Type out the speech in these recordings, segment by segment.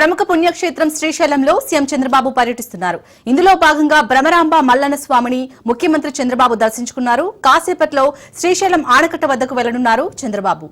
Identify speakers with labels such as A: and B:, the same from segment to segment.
A: ప్రముఖ పుణ్యక్షేత్రం శ్రీశైలంలో సీఎం చంద్రబాబు పర్యటిస్తున్నారు. ఇందులో భాగంగా భ్రమరాంబ మల్లన్న స్వామిని ముఖ్యమంత్రి చంద్రబాబు దర్శించుకున్నారు. కాసేపట్లో శ్రీశైలం ఆనకట్ట వద్దకు వెళ్ళనున్నారు చంద్రబాబు.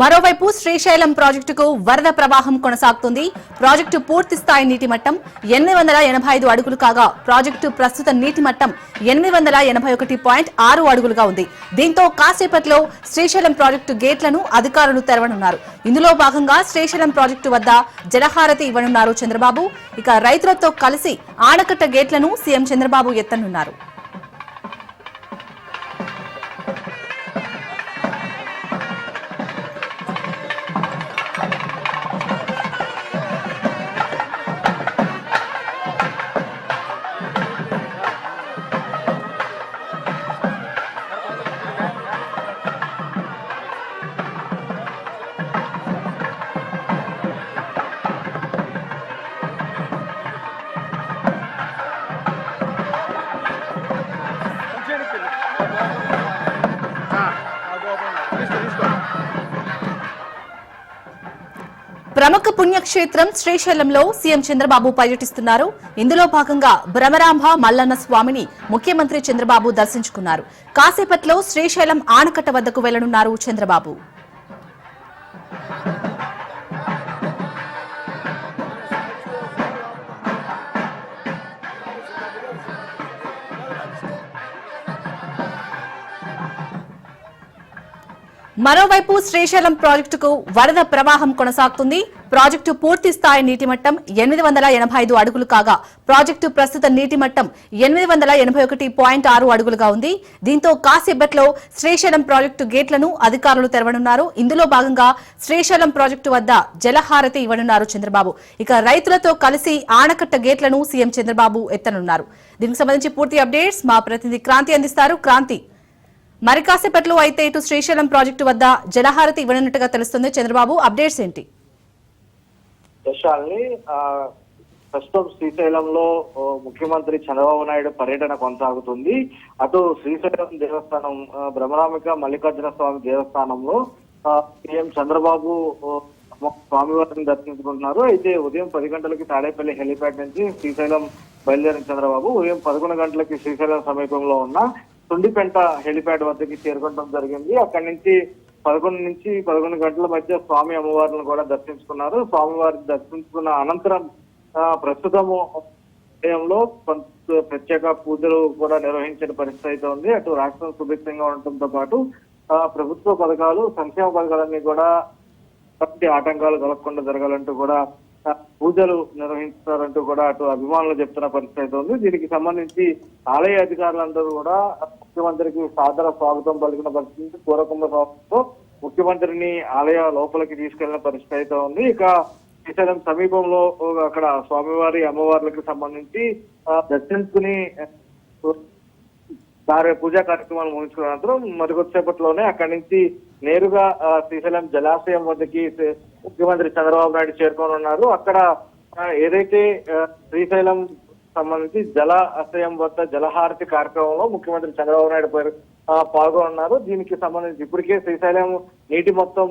A: మరోవైపు శ్రీశైలం ప్రాజెక్టుకు వరద ప్రవాహం కొనసాగుతుంది. ప్రాజెక్టు పూర్తి స్థాయి నీటి మట్టం ఎనిమిది వందల ఎనభై ఐదు అడుగులు కాగా ప్రాజెక్టు ప్రస్తుత నీటి మట్టం ఎనిమిది వందల ఎనభై ఒకటి పాయింట్ ఆరు అడుగులుగా ఉంది. దీంతో కాసేపట్లో శ్రీశైలం ప్రాజెక్టు గేట్లను అధికారులు తెరవనున్నారు. ఇందులో భాగంగా శ్రీశైలం ప్రాజెక్టు వద్ద జలహారతి ఇవ్వనున్నారు చంద్రబాబు. ఇక రైతులతో కలిసి ఆనకట్ట గేట్లను సీఎం చంద్రబాబు ఎత్తనున్నారు. ప్రముఖ పుణ్యక్షేత్రం శ్రీశైలంలో సీఎం చంద్రబాబు పర్యటిస్తున్నారు. ఇందులో భాగంగా భ్రమరాంభ మల్లన్న స్వామిని ముఖ్యమంత్రి చంద్రబాబు దర్శించుకున్నారు. కాసేపట్లో శ్రీశైలం ఆనకట్ట వద్దకు వెళ్ళనున్నారు చంద్రబాబు. మరోవైపు శ్రీశైలం ప్రాజెక్టుకు వరద ప్రవాహం కొనసాగుతుంది. ప్రాజెక్టు పూర్తి స్థాయి నీటి మట్టం ఎనిమిది వందల ఎనభై ఐదు అడుగులు కాగా ప్రాజెక్టు ప్రస్తుత నీటి మట్టం ఎనిమిది వందల ఎనభై ఒకటి పాయింట్ ఆరు అడుగులుగా ఉంది. దీంతో కాసేపట్లో శ్రీశైలం ప్రాజెక్టు గేట్లను అధికారులు తెరవనున్నారు. ఇందులో భాగంగా శ్రీశైలం ప్రాజెక్టు వద్ద జలహారతి ఇవ్వనున్నారు చంద్రబాబు. ఇక రైతులతో కలిసి ఆనకట్ట గేట్లను సీఎం చంద్రబాబు ఎత్తనున్నారు. దీనికి సంబంధించి పూర్తి అప్డేట్స్ మా ప్రతినిధి క్రాంతి అందిస్తారు. క్రాంతి మరి కాసేపట్లో అయితే ఇటు శ్రీశైలం ప్రాజెక్టు వద్ద జలహారతి ఇవ్వనున్నట్టుగా తెలుస్తుంది. చంద్రబాబు అప్డేట్స్ ఏంటి?
B: ప్రస్తుతం శ్రీశైలంలో ముఖ్యమంత్రి చంద్రబాబు నాయుడు పర్యటన కొనసాగుతుంది. అటు శ్రీశైలం దేవస్థానం బ్రహ్మరామిక భ్రమరామిక మల్లికార్జున స్వామి దేవస్థానంలో సీఎం చంద్రబాబు స్వామివారిని దర్శించుకుంటున్నారు. అయితే ఉదయం పది గంటలకి తాడేపల్లి హెలిప్యాడ్ నుంచి శ్రీశైలం బయలుదేరిన చంద్రబాబు ఉదయం పదకొండు గంటలకి శ్రీశైలం సమీపంలో ఉన్న తుండిపెంట హెలిప్యాడ్ వద్దకి చేరుకోవడం జరిగింది. అక్కడి నుంచి పదకొండు నుంచి పదకొండు గంటల మధ్య స్వామి అమ్మవారిని కూడా దర్శించుకున్నారు. స్వామివారిని దర్శించుకున్న అనంతరం ప్రస్తుతము ఆలయంలో ప్రత్యేక పూజలు కూడా నిర్వహించిన పరిస్థితి అయితే ఉంది. అటు రాష్ట్రం సుభిక్షంగా ఉండటంతో పాటు ప్రభుత్వ పథకాలు సంక్షేమ పథకాలన్నీ కూడా ఆటంకాలు కలగకుండా జరగాలంటూ కూడా పూజలు నిర్వహిస్తారంటూ కూడా అటు అభిమానులు చెప్తున్న పరిస్థితి అయితే ఉంది. దీనికి సంబంధించి ఆలయ అధికారులందరూ కూడా ముఖ్యమంత్రికి సాదర స్వాగతం పలికిన పరిస్థితి పూర్వకుంభ స్వాగతంతో ముఖ్యమంత్రిని ఆలయ లోపలికి తీసుకెళ్ళిన పరిస్థితి అయితే ఉంది. ఇక శ్రీశైలం సమీపంలో అక్కడ స్వామివారి అమ్మవార్లకు సంబంధించి దర్శించుకుని ఆ, దారి పూజా కార్యక్రమాలు ముగించుకున్న అనంతరం మరికొద్దిసేపట్లోనే అక్కడి నుంచి నేరుగా శ్రీశైలం జలాశయం వద్దకి ముఖ్యమంత్రి చంద్రబాబు నాయుడు చేరుకొని ఉన్నారు. అక్కడ ఏదైతే శ్రీశైలం సంబంధించి జల ఆశయం వద్ద జలహారతి కార్యక్రమంలో ముఖ్యమంత్రి చంద్రబాబు నాయుడు పేరు పాల్గొన్నారు. దీనికి సంబంధించి ఇప్పటికే శ్రీశైలం నీటి మొత్తం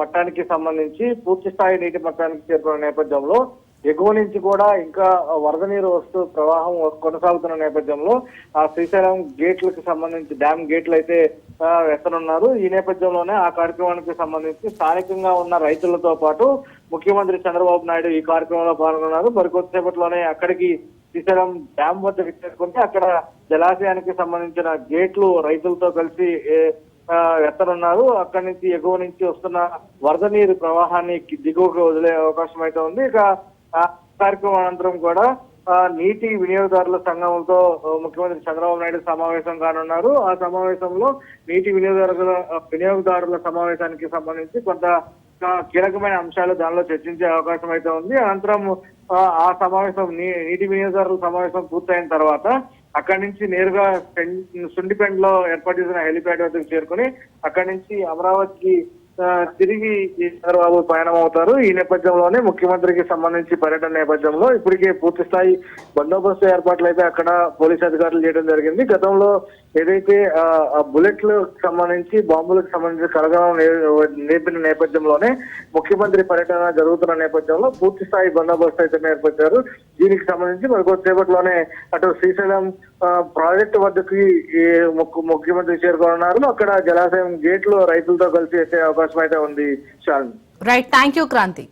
B: మట్టానికి సంబంధించి పూర్తి స్థాయి నీటి మట్టానికి చేరుకున్న నేపథ్యంలో ఎగువ నుంచి కూడా ఇంకా వరద నీరు వస్తూ ప్రవాహం కొనసాగుతున్న నేపథ్యంలో ఆ శ్రీశైలం గేట్లకు సంబంధించి డ్యామ్ గేట్లు అయితే ఆ, ఎత్తనున్నారు ఈ నేపథ్యంలోనే ఆ కార్యక్రమానికి సంబంధించి స్థానికంగా ఉన్న రైతులతో పాటు ముఖ్యమంత్రి చంద్రబాబు నాయుడు ఈ కార్యక్రమంలో పాల్గొన్నారు. మరికొద్దిసేపట్లోనే అక్కడికి శ్రీశైలం డ్యామ్ వద్దకు చేరుకుంటే అక్కడ జలాశయానికి సంబంధించిన గేట్లు రైతులతో కలిసి ఎత్తనున్నారు అక్కడి నుంచి ఎగువ నుంచి వస్తున్న వరద నీరు ప్రవాహాన్ని దిగువకు వదిలే అవకాశం అయితే ఉంది. ఇక కార్యక్రమం అనంతరం కూడా నీటి వినియోగదారుల సంఘంతో ముఖ్యమంత్రి చంద్రబాబు నాయుడు సమావేశం కానున్నారు. ఆ సమావేశంలో నీటి వినియోగదారుల వినియోగదారుల సమావేశానికి సంబంధించి కొంత కీలకమైన అంశాలు దానిలో చర్చించే అవకాశం అయితే ఉంది. అనంతరం ఆ, సమావేశం నీటి వినియోగదారుల సమావేశం పూర్తయిన తర్వాత అక్కడి నుంచి నేరుగా పెన్- సుండిపెండ్లో ఏర్పాటు చేసిన హెలిప్యాడ్ వద్దకు చేరుకుని అక్కడి నుంచి అమరావతికి తిరిగి చంద్రబాబు పయనం అవుతారు ఈ నేపథ్యంలోనే ముఖ్యమంత్రికి సంబంధించి పర్యటన నేపథ్యంలో ఇప్పటికే పూర్తి స్థాయి బందోబస్తు ఏర్పాట్లు అయితే అక్కడ పోలీస్ అధికారులు చేయడం జరిగింది. గతంలో ఏదైతే ఆ, బుల్లెట్లకు సంబంధించి బాంబులకు సంబంధించి కలగడం నేర్పిన నేపథ్యంలోనే ముఖ్యమంత్రి పర్యటన జరుగుతున్న నేపథ్యంలో పూర్తి స్థాయి బందోబస్తు అయితే నేర్పించారు దీనికి సంబంధించి మరి కొద్దిసేపట్లోనే అటు శ్రీశైలం ప్రాజెక్టు వద్దకి ముఖ్యమంత్రి చేరుకోనున్నారు. అక్కడ జలాశయం గేట్లు రైతులతో కలిసి ఎత్తే అవకాశం అయితే ఉంది Shalini
A: right thank you Kranthi